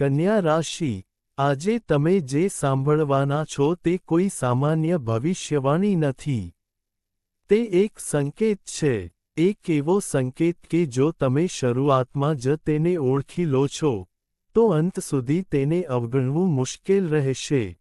કન્યા રાશિ, આજે તમે જે સાંભળવાના છો તે કોઈ સામાન્ય ભવિષ્યવાણી નથી. તે એક સંકેત છે, એક એવો સંકેત કે જો તમે શરૂઆતમાં જ તેને ઓળખી લો છો, તો અંત સુધી તેને અવગણવું મુશ્કેલ રહેશે.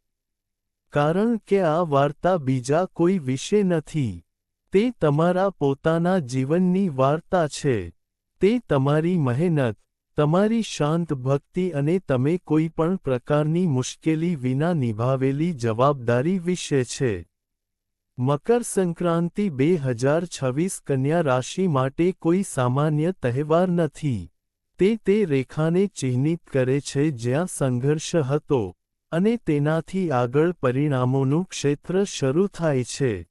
કારણ કે આ વાર્તા બીજા કોઈ વિશે નથી. તે તમારા પોતાના જીવનની વાર્તા છે. તે તમારી મહેનત તમારી શાંત ભક્તિ અને તમે કોઈ પણ પ્રકારની મુશ્કેલી વિના નિભાવેલી જવાબદારી વિશે છે. મકર સંક્રાંતિ બે હજાર છવ્વીસ કન્યા રાશિ માટે કોઈ સામાન્ય તહેવાર નથી. તે તે રેખાને ચિહ્નિત કરે છે જ્યાં સંઘર્ષ હતો અને તેનાથી આગળ પરિણામોનું ક્ષેત્ર શરૂ થાય છે.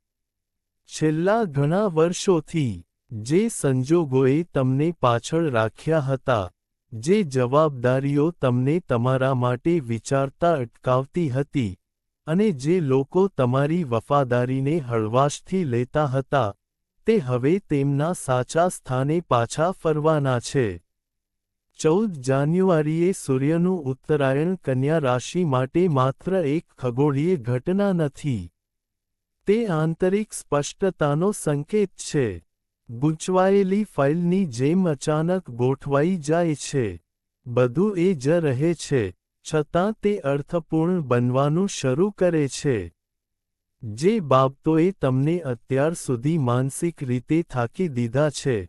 છેલ્લા ઘણા વર્ષોથી જે સંજોગોએ તમને પાછળ રાખ્યા હતા જે જવાબદારીઓ તમને તમારા માટે વિચારતા અટકાવતી હતી અને જે લોકો તમારી વફાદારીને હળવાશથી લેતા હતા, તે હવે તેમના સાચા સ્થાને પાછા ફરવાના છે. ચૌદ જાન્યુઆરીએ સૂર્યનું ઉત્તરાયણ કન્યા રાશિ માટે માત્ર એક ખગોળીય ઘટના નથી. તે આંતરિક સ્પષ્ટતાનો સંકેત છે. ગૂંચવાયેલી ફાઇલની જેમ અચાનક ગોઠવાઈ જાય છે. બધું એ જ રહે છે, છતાં તે અર્થપૂર્ણ બનવાનું શરૂ કરે છે. જે બાબતોએ તમને અત્યાર સુધી માનસિક રીતે થાકી દીધા છે,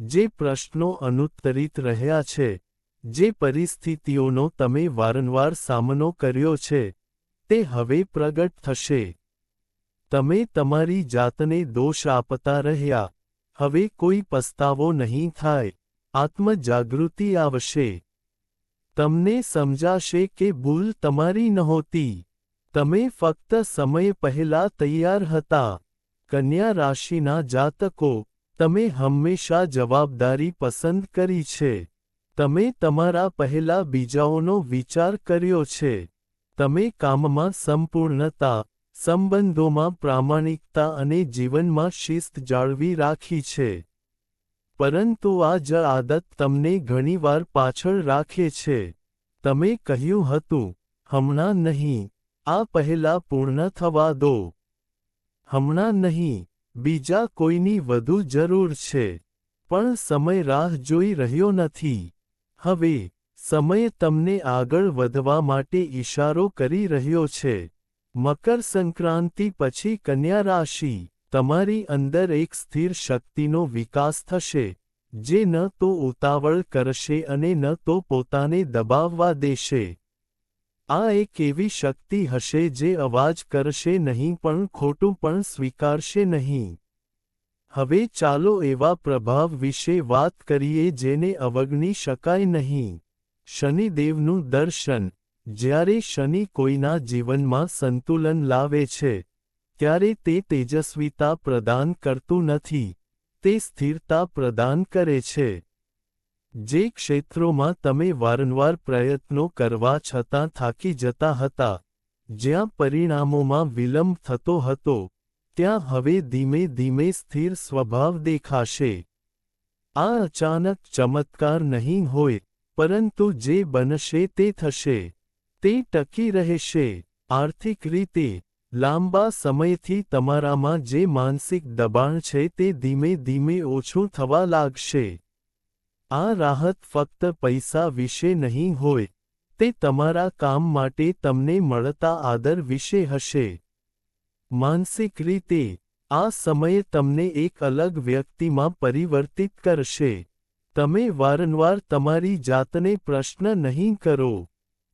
જે પ્રશ્નો અનુત્તરિત રહ્યા છે, જે પરિસ્થિતિઓનો તમે વારંવાર સામનો કર્યો છે, તે હવે પ્રગટ થશે. તમે તમારી જાતને દોષ આપતા રહ્યા. હવે કોઈ પસ્તાવો નહીં થાય. આત્મજાગૃતિ આવશે. તમને સમજાશે કે ભૂલ તમારી નહોતી. તમે ફક્ત સમય પહેલા તૈયાર હતા. કન્યા રાશિના જાતકો, તમે હંમેશા જવાબદારી પસંદ કરી છે. તમે તમારા પહેલા બીજાઓનો વિચાર કર્યો છે. તમે કામમાં સંપૂર્ણતા સંબંધોમાં પ્રામાણિકતા અને જીવનમાં શિસ્ત જાળવી રાખી છે. પરંતુ આ જ આદત તમને ઘણીવાર પાછળ રાખે છે. તમે કહ્યું હતું, હમણાં નહીં, આ પહેલા પૂર્ણ થવા દો. હમણાં નહીં, બીજા કોઈની વધુ જરૂર છે. પણ સમય રાહ જોઈ રહ્યો નથી. હવે, સમય તમને આગળ વધવા માટે ઇશારો કરી રહ્યો છે. મકર સંક્રાંતિ પછી કન્યા રાશિ, તમારી અંદર એક સ્થિર શક્તિનો વિકાસ થશે, જે ન તો ઉતાવળ કરશે અને ન તો પોતાને દબાવવા દેશે. આ એક એવી શક્તિ હશે જે અવાજ કરશે નહીં પણ ખોટું પણ સ્વીકારશે નહીં. હવે ચાલો એવા પ્રભાવ વિશે વાત કરીએ જેને અવગણી શકાય નહીં. શનિદેવનું દર્શન જ્યારે શનિ કોઈના જીવનમાં સંતુલન લાવે છે, ત્યારે તે તેજસ્વીતા પ્રદાન કરતું નથી, તે સ્થિરતા પ્રદાન કરે છે. જે ક્ષેત્રોમાં તમે વારંવાર પ્રયત્નો કરવા છતાં થાકી જતા હતા, જ્યાં પરિણામોમાં વિલંબ થતો હતો, ત્યાં હવે ધીમે ધીમે સ્થિર સ્વભાવ દેખાશે. આ અચાનક ચમત્કાર નહીં હોય, પરંતુ જે બનશે તે થશે. તે ટકી રહેશે. આર્થિક રીતે, લાંબા સમયથી તમારામાં જે માનસિક દબાણ છે તે ધીમે ધીમે ઓછું થવા લાગશે. આ રાહત ફક્ત પૈસા વિશે નહીં હોય, તે તમારા કામ માટે તમને મળતા આદર વિશે હશે. માનસિક રીતે, આ સમયે તમને એક અલગ વ્યક્તિમાં પરિવર્તિત કરશે. તમે વારંવાર તમારી જાતને પ્રશ્ન નહીં કરો.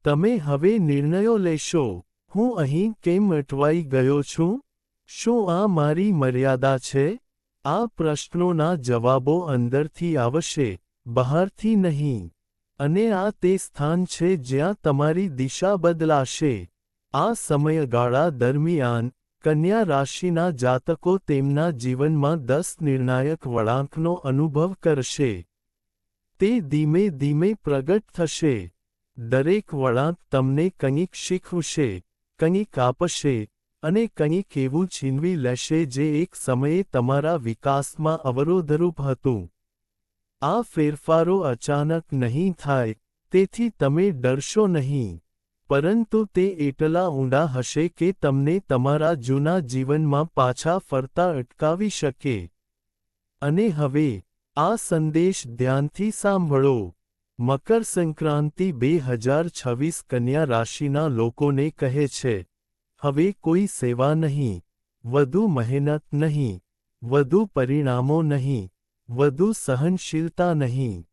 તમે હવે નિર્ણયો લેશો. હું અહીં કેમ અટવાઈ ગયો છું? શું આ મારી મર્યાદા છે? આ પ્રશ્નોના જવાબો અંદરથી આવશે, બહારથી નહીં. અને આ તે સ્થાન છે જ્યાં તમારી દિશા બદલાશે. આ સમયગાળા દરમિયાન, કન્યા રાશિના જાતકો તેમના જીવનમાં દસ નિર્ણાયક વળાંકનો અનુભવ કરશે. તે ધીમે ધીમે પ્રગટ થશે. દરેક વળાંક તમને કંઈક શીખવશે, કંઈક આપશે અને કંઈક એવું છીનવી લેશે જે એક સમયે તમારા વિકાસમાં અવરોધરૂપ હતું. આ ફેરફારો અચાનક નહીં થાય, તેથી તમે ડરશો નહીં, પરંતુ તે એટલા ઊંડા હશે કે તમને તમારા જૂના જીવનમાં પાછા ફરતા અટકાવી શકે. અને હવે, આ સંદેશ ધ્યાનથી સાંભળો. મકર સંક્રાંતિ બે હજાર છવ્વીસ કન્યા રાશિના લોકોને કહે છે, હવે કોઈ સેવા નહીં, વધુ મહેનત નહીં, વધુ પરિણામો નહીં, વધુ સહનશીલતા નહીં.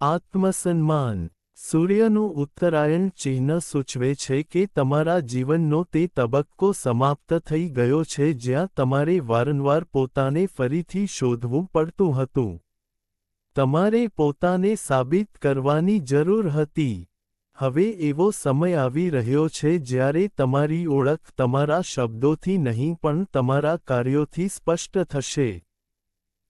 આત્મસન્માન. સૂર્યનું ઉત્તરાયણ ચિહ્ન સૂચવે છે કે તમારા જીવનનો તે તબક્કો સમાપ્ત થઈ ગયો છે જ્યાં તમારે વારંવાર પોતાને ફરીથી શોધવું પડતું હતું. તમારે પોતાને સાબિત કરવાની જરૂર હતી. હવે એવો સમય આવી રહ્યો છે જ્યારે તમારી ઓળખ તમારા શબ્દોથી નહીં પણ તમારા કાર્યોથી સ્પષ્ટ થશે.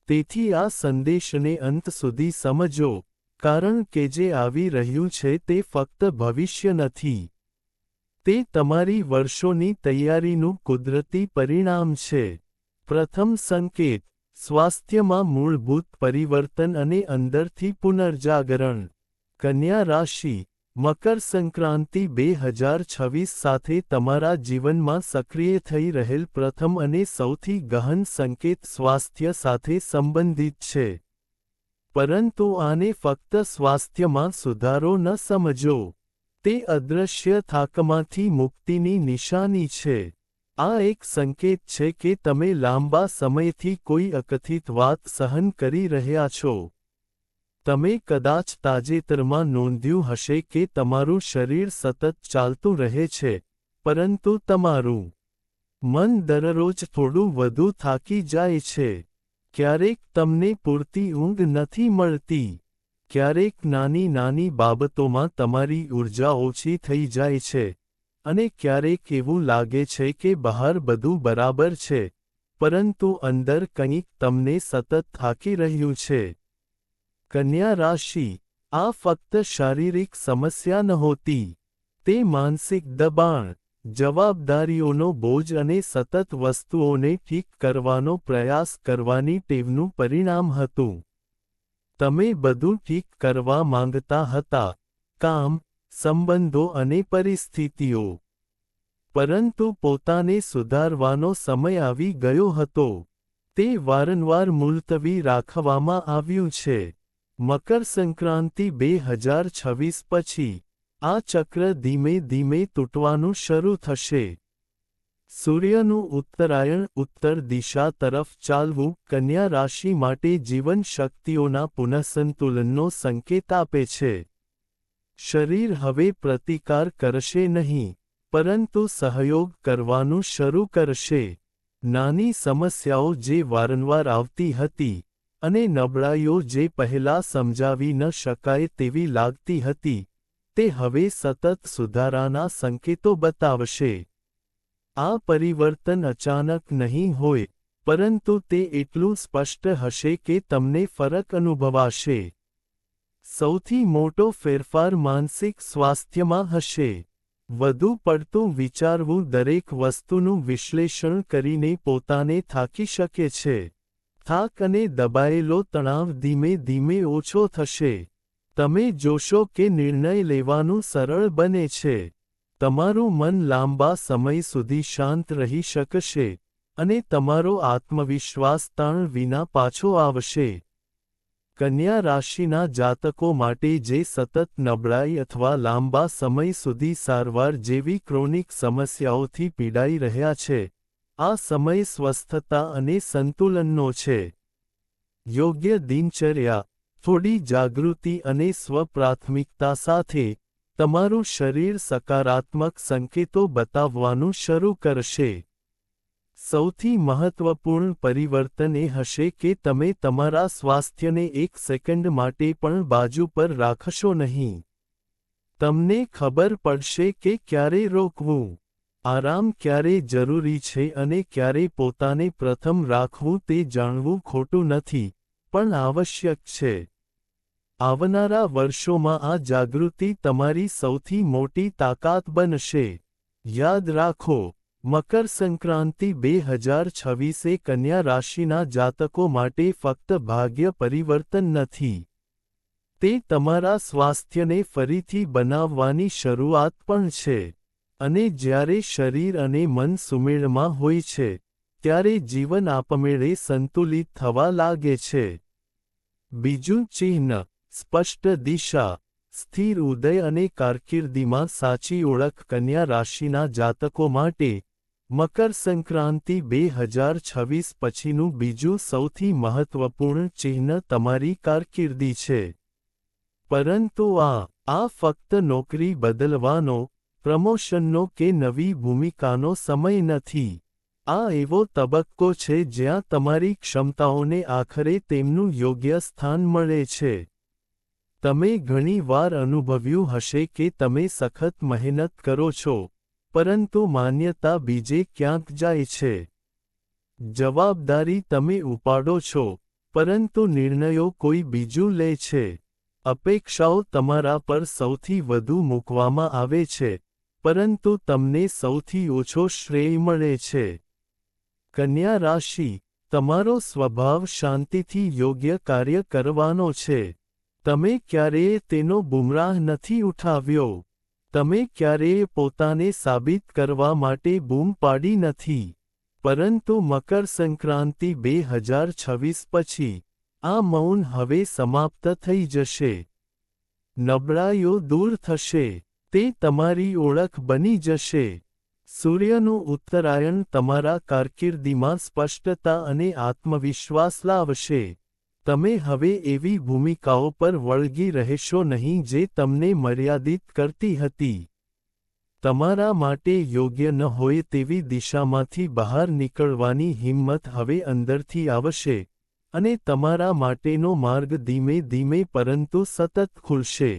તેથી આ સંદેશને અંત સુધી સમજો, કારણ કે જે આવી રહ્યું છે તે ફક્ત ભવિષ્ય નથી. તે તમારી વર્ષોની તૈયારીનું કુદરતી પરિણામ છે. પ્રથમ સંકેત સ્વાસ્થ્યમાં મૂળભૂત પરિવર્તન અને અંદરથી પુનર્જાગરણ. કન્યા રાશિ, મકર સંક્રાંતિ બે હજાર છવ્વીસ સાથે તમારા જીવનમાં સક્રિય થઈ રહેલ પ્રથમ અને સૌથી ગહન સંકેત સ્વાસ્થ્ય સાથે સંબંધિત છે. પરંતુ આને ફક્ત સ્વાસ્થ્યમાં સુધારો ન સમજો. તે અદૃશ્ય થાકમાંથી મુક્તિની નિશાની છે. આ એક સંકેત છે કે તમે લાંબા સમયથી કોઈ અકથિત વાત સહન કરી રહ્યા છો. તમે કદાચ તાજેતરમાં નોંધ્યું હશે કે તમારું શરીર સતત ચાલતું રહે છે, પરંતુ તમારું મન દરરોજ થોડું વધુ થાકી જાય છે. ક્યારેક તમને પૂરતી ઊંઘ નથી મળતી. ક્યારેક નાની નાની બાબતોમાં તમારી ઊર્જા ઓછી થઈ જાય છે. અને ક્યારેક એવું લાગે છે કે બહાર બધું બરાબર છે, પરંતુ અંદર કંઈક તમને સતત થાકી રહ્યું છે. કન્યા રાશિ, આ ફક્ત શારીરિક સમસ્યા નહોતી, તે માનસિક દબાણ, જવાબદારીઓનો બોજ અને સતત વસ્તુઓને ઠીક કરવાનો પ્રયાસ કરવાની ટેવનું પરિણામ હતું. તમે બધું ઠીક કરવા માંગતા હતા, કામ સંબંધો અને પરિસ્થિતિઓ. પરંતુ પોતાને સુધારવાનો સમય આવી ગયો હતો. તે વારંવાર મુલતવી રાખવામાં આવ્યું છે. મકર સંક્રાંતિ બે હજાર છવ્વીસ પછી, આ ચક્ર ધીમે ધીમે તૂટવાનું શરૂ થશે. સૂર્યનું ઉત્તરાયણ ઉત્તર દિશા તરફ ચાલવું કન્યા રાશિ માટે જીવન શક્તિઓના પુનઃસંતુલનનો સંકેત આપે છે. શરીર હવે પ્રતિકાર કરશે નહીં, પરંતુ સહયોગ કરવાનું શરૂ કરશે. નાની સમસ્યાઓ જે વારંવાર આવતી હતી અને નબળાઈઓ જે પહેલા સમજાવી ન શકાય તેવી લાગતી હતી, તે હવે સતત સુધારાના સંકેતો બતાવશે. આ પરિવર્તન અચાનક નહીં હોય, પરંતુ તે એટલું સ્પષ્ટ હશે કે તમને ફરક અનુભવાશે. સૌથી મોટો ફેરફાર માનસિક સ્વાસ્થ્યમાં હશે. વધુ પડતું વિચારવું દરેક વસ્તુનું વિશ્લેષણ કરીને પોતાને થાકી શકે છે. થાક અને દબાયેલો તણાવ ધીમે ધીમે ઓછો થશે. તમે જોશો કે નિર્ણય લેવાનું સરળ બને છે. તમારું મન લાંબા સમય સુધી શાંત રહી શકશે અને તમારો આત્મવિશ્વાસ તાણ વિના પાછો આવશે. કન્યા રાશિના જાતકો માટે જે સતત નબળાઈ અથવા લાંબા સમય સુધી સારવાર જેવી ક્રોનિક સમસ્યાઓથી પીડાઈ રહ્યા છે. આ સમય સ્વસ્થતા અને સંતુલનનો છે. યોગ્ય દિનચર્યા, થોડી જાગૃતિ અને સ્વપ્રાથમિકતા સાથે તમારું શરીર સકારાત્મક સંકેતો બતાવવાનું શરૂ કરશે. સૌથી મહત્વપૂર્ણ પરિવર્તન એ હશે કે તમે તમારા સ્વાસ્થ્યને એક સેકન્ડ માટે પણ બાજુ પર રાખશો નહીં. તમને ખબર પડશે કે ક્યારે રોકવું, આરામ ક્યારે જરૂરી છે અને ક્યારે પોતાને પ્રથમ રાખવું તે જાણવું ખોટું નથી, પણ આવશ્યક છે. આવનારા વર્ષોમાં આ જાગૃતિ તમારી સૌથી મોટી તાકાત બનશે. યાદ રાખો મકર સંક્રાંતિ બે હજાર છવ્વીસે કન્યા રાશિના જાતકો માટે ફક્ત ભાગ્ય પરિવર્તન નથી. તે તમારા સ્વાસ્થ્યને ફરીથી બનાવવાની શરૂઆત પણ છે અને જ્યારે શરીર અને મન સુમેળમાં હોય છે, ત્યારે જીવન આપમેળે સંતુલિત થવા લાગે છે. બીજું ચિહ્ન, સ્પષ્ટ દિશા, સ્થિર ઉદય અને કારકિર્દીમાં સાચી ઓળખ કન્યા રાશિના જાતકો માટે મકર સંક્રાંતિ બે હજાર છવ્વીસ પછીનું બીજું સૌથી મહત્વપૂર્ણ ચિહ્ન તમારી કારકિર્દી છે. પરંતુ આ આ ફક્ત નોકરી બદલવાનો, પ્રમોશનનો કે નવી ભૂમિકાનો સમય નથી. આ એવો તબક્કો છે જ્યાં તમારી ક્ષમતાઓને આખરે તેમનું યોગ્ય સ્થાન મળે છે. તમે ઘણી વાર અનુભવ્યું હશે કે તમે સખત મહેનત કરો છો. પરંતુ માન્યતા બીજે ક્યાંક જાય છે. જવાબદારી તમે ઉપાડો છો, પરંતુ નિર્ણયો કોઈ બીજું લે છે. અપેક્ષાઓ તમારા પર સૌથી વધુ મૂકવામાં આવે છે, પરંતુ તમને સૌથી ઓછો શ્રેય મળે છે. કન્યા રાશિ, તમારો સ્વભાવ શાંતિથી યોગ્ય કાર્ય કરવાનો છે. તમે ક્યારેય તેનો બુમરાહ નથી ઉઠાવ્યો. તમે ક્યારેય પોતાને સાબિત કરવા માટે બૂમ પાડી નથી. પરંતુ મકર સંક્રાંતિ બે હજાર છવ્વીસ પછી, આ મૌન હવે સમાપ્ત થઈ જશે. નબળાઈઓ દૂર થશે, તે તમારી ઓળખ બની જશે. સૂર્યનું ઉત્તરાયણ તમારા કારકિર્દીમાં સ્પષ્ટતા અને આત્મવિશ્વાસ લાવશે. તમે હવે એવી ભૂમિકાઓ પર વળગી રહેશો નહીં જે તમને મર્યાદિત કરતી હતી. તમારા માટે યોગ્ય ન હોય તેવી દિશામાંથી બહાર નીકળવાની હિંમત હવે અંદરથી આવશે, અને તમારા માટેનો માર્ગ ધીમે ધીમે પરંતુ સતત ખુલશે.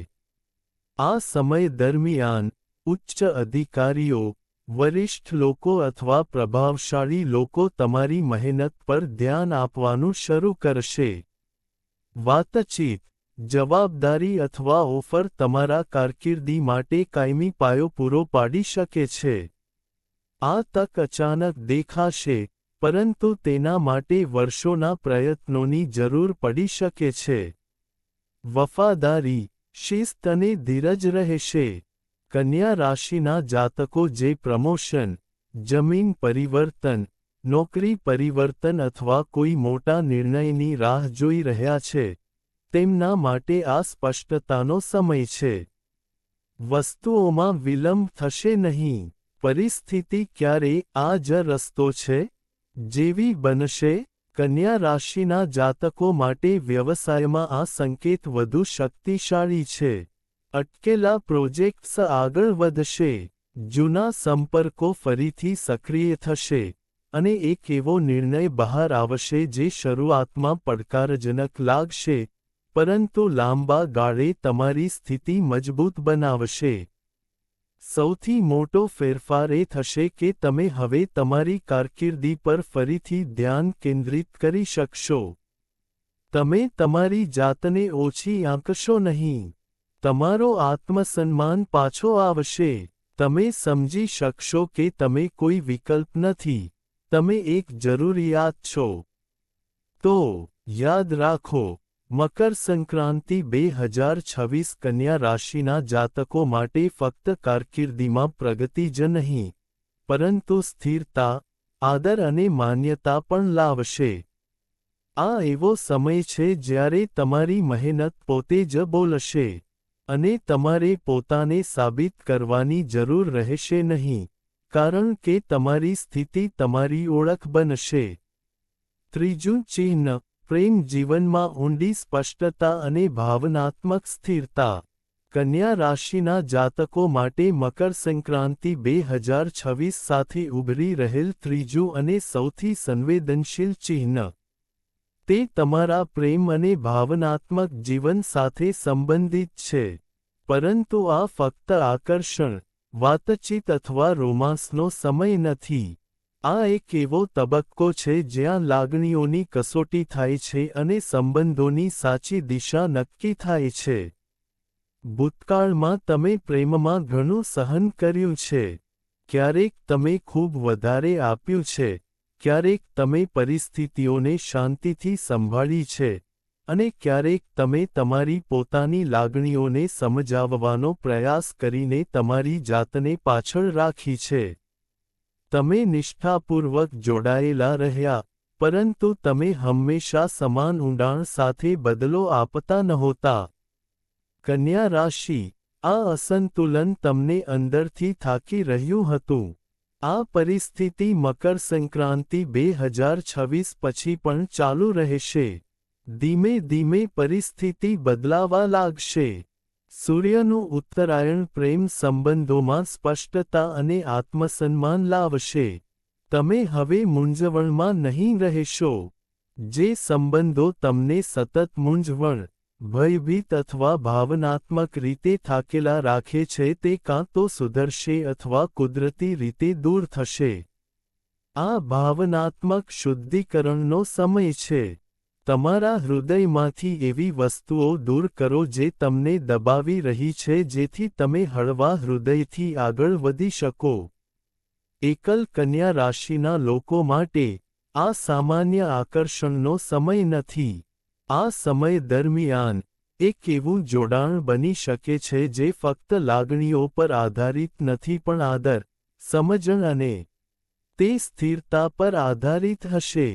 આ સમય દરમિયાન, ઉચ્ચ અધિકારીઓ, વરિષ્ઠ લોકો અથવા પ્રભાવશાળી લોકો તમારી મહેનત પર ધ્યાન આપવાનું શરૂ કરશે. વાતચીત જવાબદારી અથવા ઓફર તમારા કારકિર્દી માટે કાયમી પાયો પૂરો પાડી શકે છે. આ તક અચાનક દેખાશે, પરંતુ તેના માટે વર્ષોના પ્રયત્નોની જરૂર પડી શકે છે. વફાદારી, શિસ્ત અને ધીરજ રહેશે. કન્યા રાશિના જાતકો જે પ્રમોશન, જમીન પરિવર્તન નોકરી પરિવર્તન અથવા કોઈ મોટા નિર્ણયની રાહ જોઈ રહ્યા છે, તેમના માટે આ સ્પષ્ટતાનો સમય છે. વસ્તુઓમાં વિલંબ થશે નહીં, પરિસ્થિતિ ક્યારે આ જ રસ્તો છે, જેવી બનશે, કન્યા રાશિના જાતકો માટે વ્યવસાયમાં આ સંકેત વધુ શક્તિશાળી છે. અટકેલા પ્રોજેક્ટ્સ આગળ વધશે, જૂના સંપર્કો ફરીથી સક્રિય થશે. અને એક એવો નિર્ણય બહાર આવશે જે શરૂઆતમાં પડકારજનક લાગશે, પરંતુ લાંબા ગાળે તમારી સ્થિતિ મજબૂત બનાવશે. સૌથી મોટો ફેરફાર એ થશે કે તમે હવે તમારી કારકિર્દી પર ફરીથી ધ્યાન કેન્દ્રિત કરી શકશો. તમે તમારી જાતને ઓછી આંકશો નહીં. તમારો આત્મસન્માન પાછો આવશે. તમે સમજી શકશો કે તમે કોઈ વિકલ્પ નથી. તમે એક જરૂરિયાત છો. તો, યાદ રાખો, મકર સંક્રાંતિ બે હજાર છવ્વીસ કન્યા રાશિના જાતકો માટે ફક્ત કારકિર્દીમાં પ્રગતિ જ નહીં, પરંતુ સ્થિરતા, આદર અને માન્યતા પણ લાવશે. આ એવો સમય છે જ્યારે તમારી મહેનત પોતે જ બોલશે અને તમારે પોતાને સાબિત કરવાની જરૂર રહેશે નહીં. કારણ કે તમારી સ્થિતિ તમારી ઓળખ બનશે. ત્રીજું ચિહ્ન, પ્રેમ જીવનમાં ઊંડી સ્પષ્ટતા અને ભાવનાત્મક સ્થિરતા. કન્યા રાશિના જાતકો માટે મકર સંક્રાંતિ બે હજાર છવ્વીસ સાથે ઉભરી રહેલ ત્રીજું અને સૌથી સંવેદનશીલ ચિહ્ન. તે તમારા પ્રેમ અને ભાવનાત્મક જીવન સાથે સંબંધિત છે. પરંતુ આ ફક્ત આકર્ષણ વાતચીત અથવા રોમાન્સનો સમય નથી. આ એક એવો તબક્કો છે જ્યાં લાગણીઓની કસોટી થાય છે અને સંબંધોની સાચી દિશા નક્કી થાય છે. ભૂતકાળમાં તમે પ્રેમમાં ઘણું સહન કર્યું છે. ક્યારેક તમે ખૂબ વધારે આપ્યું છે. ક્યારેક તમે પરિસ્થિતિઓને શાંતિથી સંભાળી છે. અને ક્યારેક તમે તમારી પોતાની લાગણીઓને સમજાવવાનો પ્રયાસ કરીને તમારી જાતને પાછળ રાખી છે. તમે નિષ્ઠાપૂર્વક જોડાયેલા રહ્યા, પરંતુ તમે હંમેશા સમાન ઊંડાણ સાથે બદલો આપતા નહોતા. કન્યા રાશિ, આ અસંતુલન તમને અંદરથી થાકી રહ્યું હતું. આ પરિસ્થિતિ મકર સંક્રાંતિ બે હજાર છવ્વીસ પછી પણ ચાલુ રહેશે. ધીમે ધીમે પરિસ્થિતિ બદલાવા લાગશે. સૂર્યનું ઉત્તરાયણ પ્રેમ સંબંધોમાં સ્પષ્ટતા અને આત્મસન્માન લાવશે. તમે હવે મૂંઝવણમાં નહીં રહેશો. જે સંબંધો તમને સતત મૂંઝવણ, ભયભીત અથવા ભાવનાત્મક રીતે થાકેલા રાખે છે તે કાં તો સુધરશે અથવા કુદરતી રીતે દૂર થશે. આ ભાવનાત્મક શુદ્ધિકરણનો સમય છે. તમારા હૃદયમાંથી એવી વસ્તુઓ દૂર કરો જે તમને દબાવી રહી છે, જેથી તમે હળવા હૃદયથી આગળ વધી શકો. એકલ કન્યા રાશિના લોકો માટે આ સામાન્ય આકર્ષણનો સમય નથી. આ સમય દરમિયાન એક એવું જોડાણ બની શકે છે જે ફક્ત લાગણીઓ પર આધારિત નથી, પણ આદર, સમજણ અને તે સ્થિરતા પર આધારિત હશે.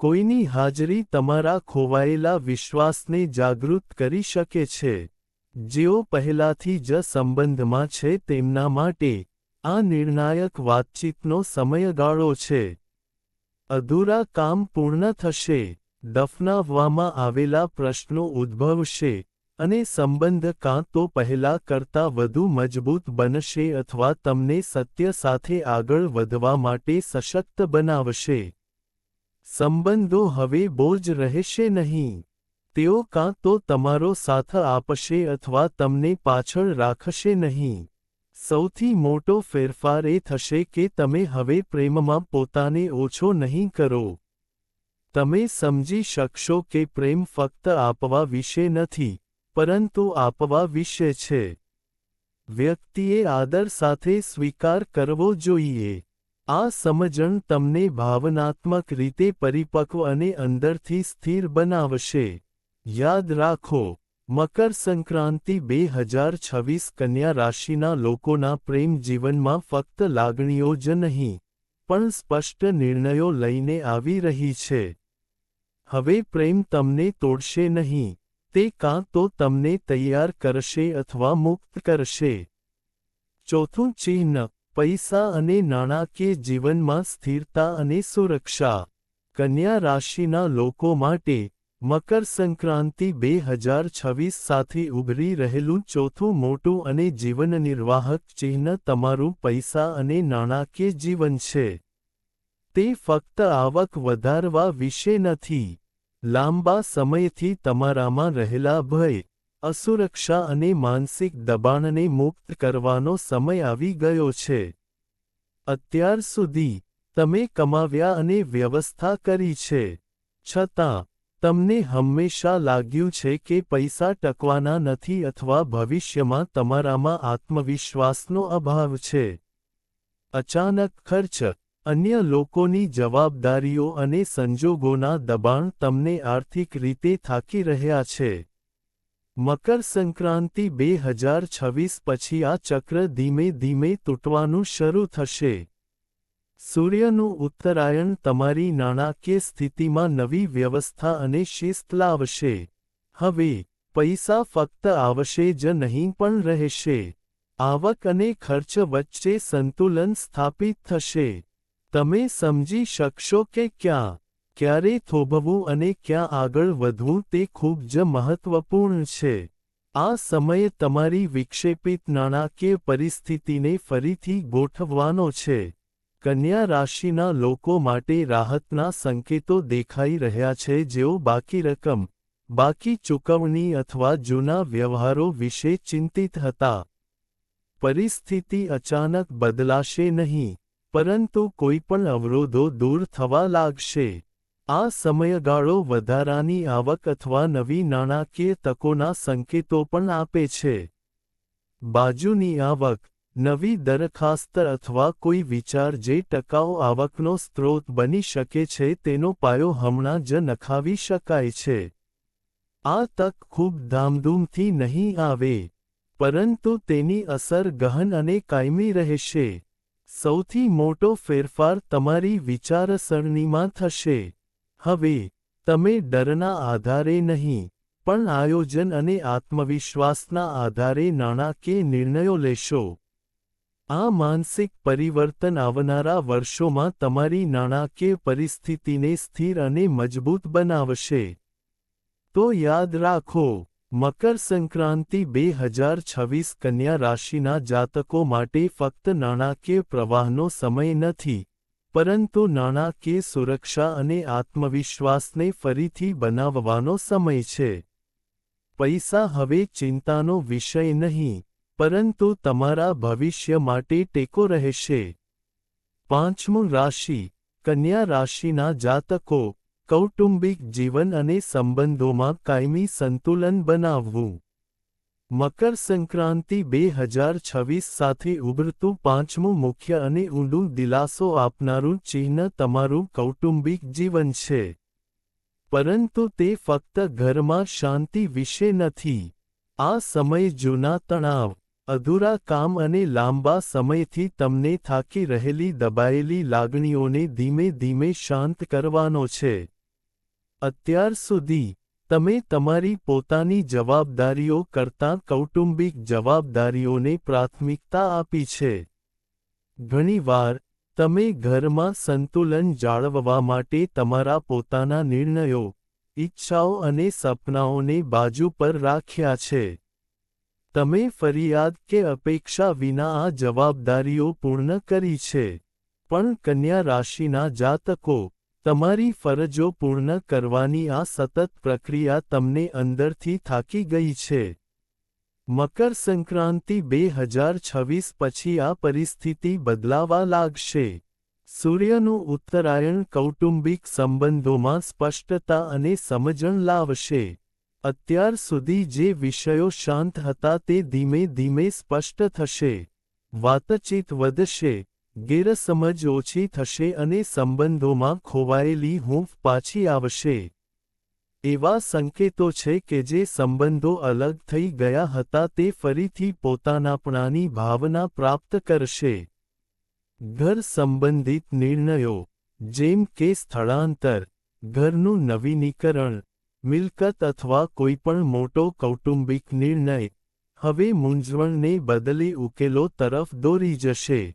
કોઈની હાજરી તમારા ખોવાયેલા વિશ્વાસને જાગૃત કરી શકે છે. જેઓ પહેલાથી જ સંબંધમાં છે તેમના માટે આ નિર્ણાયક વાતચીતનો સમયગાળો છે. અધૂરા કામ પૂર્ણ થશે, દફનાવવામાં આવેલા પ્રશ્નો ઉદ્ભવશે અને સંબંધ કાં તો પહેલા કરતાં વધુ મજબૂત બનશે અથવા તમને સત્ય સાથે આગળ વધવા માટે સશક્ત બનાવશે. સંબંધો હવે બોજ રહેશે નહીં. તેઓ કાં તો તમારો સાથ આપશે અથવા તમને પાછળ રાખશે નહીં. સૌથી મોટો ફેરફાર એ થશે કે તમે હવે પ્રેમમાં પોતાને ઓછો નહીં કરો. તમે સમજી શકશો કે પ્રેમ ફક્ત આપવા વિશે નથી, પરંતુ આપવા વિશે છે. વ્યક્તિએ આદર સાથે સ્વીકાર કરવો જોઈએ. આ સમજણ તમને ભાવનાત્મક રીતે પરિપક્વ અને અંદરથી સ્થિર બનાવશે. યાદ રાખો, મકર સંક્રાંતિ બે હજાર છવ્વીસ કન્યા રાશિના લોકોના પ્રેમ જીવનમાં ફક્ત લાગણીઓ જ નહીં, પણ સ્પષ્ટ નિર્ણયો લઈને આવી રહી છે. હવે પ્રેમ તમને તોડશે નહીં, તે કાં તો તમને તૈયાર કરશે અથવા મુક્ત કરશે. ચોથું ચિહ્ન પૈસા અને નાણાકીય જીવનમાં સ્થિરતા અને સુરક્ષા. કન્યા રાશિના લોકો માટે મકર સંક્રાંતિ બે હજાર છવ્વીસ સાથે ઉભરી રહેલું ચોથું મોટું અને જીવનનિર્વાહક ચિહ્ન તમારું પૈસા અને નાણાકીય જીવન છે. તે ફક્ત આવક વધારવા વિશે નથી. લાંબા સમયથી તમારામાં રહેલા ભય અસુરક્ષા અને માનસિક દબાણને મુક્ત કરવાનો સમય આવી ગયો છે. અત્યાર સુધી તમે કમાવ્યા અને વ્યવસ્થા કરી છે. છતાં, તમને હંમેશા લાગ્યું છે કે પૈસા ટકવાના નથી અથવા ભવિષ્યમાં તમારામાં આત્મવિશ્વાસનો અભાવ છે. અચાનક ખર્ચ, અન્ય લોકોની જવાબદારીઓ અને સંજોગોના દબાણ તમને આર્થિક રીતે થાકી રહ્યા છે. મકર સંક્રાંતિ બે હજાર છવ્વીસ પછી આ ચક્ર ધીમે ધીમે તૂટવાનું શરૂ થશે. સૂર્યનું ઉત્તરાયણ તમારી નાણાકીય સ્થિતિમાં નવી વ્યવસ્થા અને શિસ્ત લાવશે. હવે, પૈસા ફક્ત આવશે જ નહીં પણ રહેશે. આવક અને ખર્ચ વચ્ચે સંતુલન સ્થાપિત થશે. તમે સમજી શકશો કે ક્યાં ક્યારે થોભવું અને ક્યાં આગળ વધવું તે ખૂબ જ મહત્વપૂર્ણ છે. આ સમયે તમારી વિક્ષેપિત નાણાકીય પરિસ્થિતિને ફરીથી ગોઠવવાનો છે. કન્યા રાશિના લોકો માટે રાહતના સંકેતો દેખાઈ રહ્યા છે જેઓ બાકી રકમ, બાકી ચૂકવણી અથવા જૂના વ્યવહારો વિશે ચિંતિત હતા. પરિસ્થિતિ અચાનક બદલાશે નહીં, પરંતુ કોઈપણ અવરોધો દૂર થવા લાગશે. આ સમયગાળો વધારાની આવક અથવા નવી નાણાકીય તકોના સંકેતો પણ આપે છે. બાજુની આવક, નવી દરખાસ્ત અથવા કોઈ વિચાર જે ટકાઉ આવકનો સ્ત્રોત બની શકે છે તેનો પાયો હમણાં જ નખાવી શકાય છે. આ તક ખૂબ ધામધૂમથી નહીં આવે, પરંતુ તેની અસર ગહન અને કાયમી રહેશે. સૌથી મોટો ફેરફાર તમારી વિચારસરણીમાં થશે. હવે, તમે ડરના આધારે નહીં, પણ આયોજન અને આત્મવિશ્વાસના આધારે નાણાકીય નિર્ણયો લેશો. આ માનસિક પરિવર્તન આવનારા વર્ષોમાં તમારી નાણાકીય પરિસ્થિતિને સ્થિર અને મજબૂત બનાવશે. તો યાદ રાખો, મકર સંક્રાંતિ બે હજાર છવ્વીસ કન્યા રાશિના જાતકો માટે ફક્ત નાણાકીય પ્રવાહનો સમય નથી પરંતુ નાણાકીય સુરક્ષા અને આત્મવિશ્વાસને ફરીથી બનાવવાનો સમય છે. પૈસા હવે ચિંતાનો વિષય નહીં, પરંતુ તમારા ભવિષ્ય માટે ટેકો રહેશે. પાંચમું રાશિ, કન્યા રાશિના જાતકો, કૌટુંબિક જીવન અને સંબંધોમાં કાયમી સંતુલન બનાવવું. મકર સંક્રાંતિ બે હજાર છવ્વીસ સાથે ઉભરતું પાંચમું મુખ્ય અને ઊંડું દિલાસો આપનારું ચિહ્ન તમારું કૌટુંબિક જીવન છે. પરંતુ તે ફક્ત ઘરમાં શાંતિ વિશે નથી. આ સમય જૂના તણાવ, અધૂરા કામ અને લાંબા સમયથી તમને થાકી રહેલી દબાયેલી લાગણીઓને ધીમે ધીમે શાંત કરવાનો છે. અત્યાર સુધી તમે તમારી પોતાની જવાબદારીઓ કરતાં કૌટુંબિક જવાબદારીઓને પ્રાથમિકતા આપી છે. ઘણીવાર, તમે ઘરમાં સંતુલન જાળવવા માટે તમારા પોતાના નિર્ણયો, ઈચ્છાઓ અને સપનાઓને બાજુ પર રાખ્યા છે. તમે ફરિયાદ કે અપેક્ષા વિના આ જવાબદારીઓ પૂર્ણ કરી છે. પણ કન્યા રાશિના જાતકો તમારી ફરજો પૂર્ણ કરવાની આ સતત પ્રક્રિયા તમને અંદરથી થાકી ગઈ છે. મકર સંક્રાંતિ બે હજાર છવ્વીસ પછી આ પરિસ્થિતિ બદલાવા લાગશે. સૂર્યનું ઉત્તરાયણ કૌટુંબિક સંબંધોમાં સ્પષ્ટતા અને સમજણ લાવશે. અત્યાર સુધી જે વિષયો શાંત હતા તે ધીમે ધીમે સ્પષ્ટ થશે. વાતચીત વધશે. ગેરસમજ ઓછી થશે અને સંબંધોમાં ખોવાયેલી હૂંફ પાછી આવશે. એવા સંકેતો છે કે જે સંબંધો અલગ થઈ ગયા હતા તે ફરીથી પોતાનાપણાની ભાવના પ્રાપ્ત કરશે. ઘર સંબંધિત નિર્ણયો, જેમ કે સ્થળાંતર, ઘરનું નવીનીકરણ, મિલકત અથવા કોઈપણ મોટો કૌટુંબિક નિર્ણય, હવે મૂંઝવણને બદલે ઉકેલો તરફ દોરી જશે.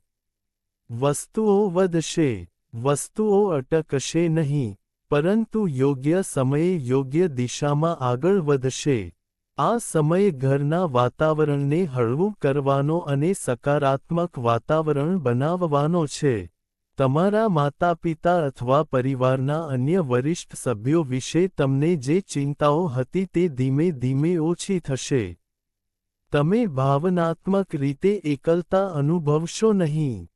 વસ્તુઓ વધશે, વસ્તુઓ અટકશે નહીં, પરંતુ યોગ્ય સમયે યોગ્ય દિશામાં આગળ વધશે. આ સમય ઘરના વાતાવરણને હળવું કરવાનો અને સકારાત્મક વાતાવરણ બનાવવાનો છે. તમારા માતાપિતા અથવા પરિવારના અન્ય વરિષ્ઠ સભ્યો વિશે તમને જે ચિંતાઓ હતી તે ધીમે ધીમે ઓછી થશે. તમે ભાવનાત્મક રીતે એકલતા અનુભવશો નહીં.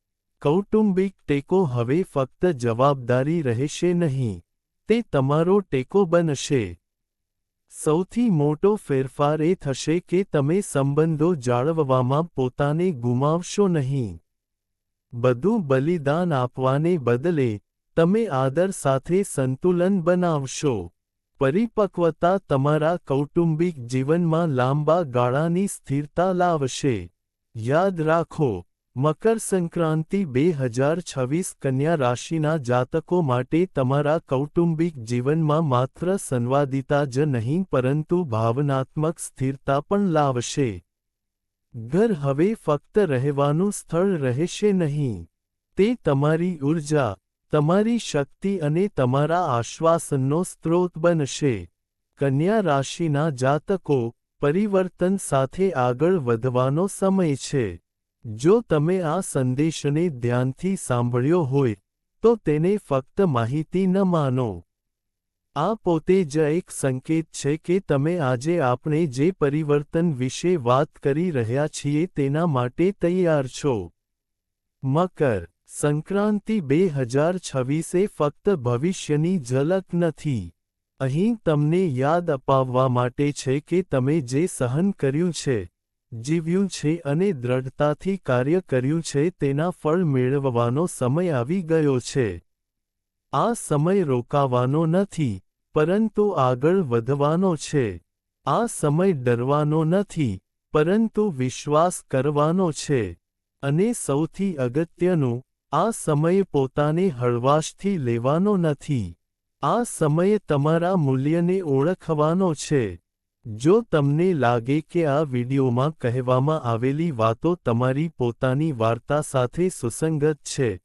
કૌટુંબિક ટેકો હવે ફક્ત જવાબદારી રહેશે નહીં, તે તમારો ટેકો બનશે. સૌથી મોટો ફેરફાર એ થશે કે તમે સંબંધો જાળવવામાં પોતાને ગુમાવશો નહીં. બધું બલિદાન આપવાને બદલે, તમે આદર સાથે સંતુલન બનાવશો. પરિપક્વતા તમારા કૌટુંબિક જીવનમાં લાંબા ગાળાની સ્થિરતા લાવશે. યાદ રાખો મકર સંક્રાંતિ બે હજાર છવ્વીસ કન્યા રાશિના જાતકો માટે તમારા કૌટુંબિક જીવનમાં માત્ર સંવાદિતા જ નહીં, પરંતુ ભાવનાત્મક સ્થિરતા પણ લાવશે. ઘર હવે ફક્ત રહેવાનું સ્થળ રહેશે નહીં. તે તમારી ઊર્જા તમારી શક્તિ અને તમારા આશ્વાસનનો સ્ત્રોત બનશે. કન્યા રાશિના જાતકો પરિવર્તન સાથે આગળ વધવાનો સમય છે. જો તમે આ સંદેશને ધ્યાનથી સાંભળ્યો હોય, તો તેને ફક્ત માહિતી ન માનો. આ પોતે જ એક સંકેત છે કે તમે આજે આપણે જે પરિવર્તન વિશે વાત કરી રહ્યા છીએ તેના માટે તૈયાર છો. મકર સંક્રાંતિ બે હજાર છવ્વીસે ફક્ત ભવિષ્યની ઝલક નથી. અહીં તમને યાદ અપાવવા માટે છે કે તમે જે સહન કર્યું છે જીવ્યું છે અને દ્રઢતાથી કાર્ય કર્યું છે તેના ફળ મેળવવાનો સમય આવી ગયો છે. આ સમય રોકાવાનો નથી, પરંતુ આગળ વધવાનો છે. આ સમય ડરવાનો નથી, પરંતુ વિશ્વાસ કરવાનો છે. અને સૌથી અગત્યનું, આ સમયે પોતાને હળવાશથી લેવાનો નથી. આ સમયે તમારા મૂલ્યને ઓળખવાનો છે. જો તમને લાગે કે આ વિડિયોમાં કહેવામાં આવેલી વાતો તમારી પોતાની વાર્તા સાથે સુસંગત છે,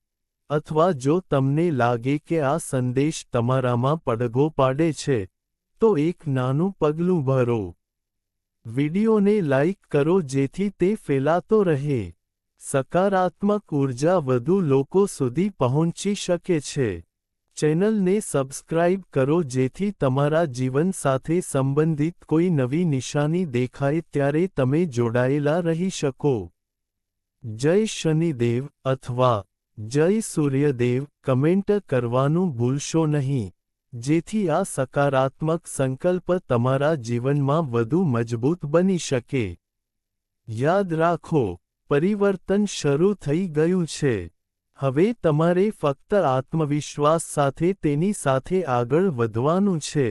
અથવા જો તમને લાગે કે આ સંદેશ તમારામાં પડઘો પાડે છે, તો એક નાનું પગલું ભરો. વિડિયોને લાઇક કરો જેથી તે ફેલાતો રહે. સકારાત્મક ઊર્જા વધુ લોકો સુધી પહોંચી શકે છે. ચેનલને સબસ્ક્રાઇબ કરો જેથી તમારા જીવન સાથે સંબંધિત કોઈ નવી નિશાની દેખાય ત્યારે તમે જોડાયેલા રહી શકો. જય શનિદેવ અથવા જય સૂર્યદેવ કમેન્ટ કરવાનું ભૂલશો નહીં. જેથી આ સકારાત્મક સંકલ્પ તમારા જીવનમાં વધુ મજબૂત બની શકે. યાદ રાખો, પરિવર્તન શરૂ થઈ ગયું છે. હવે તમારે ફક્ત આત્મવિશ્વાસ સાથે તેની સાથે આગળ વધવાનું છે.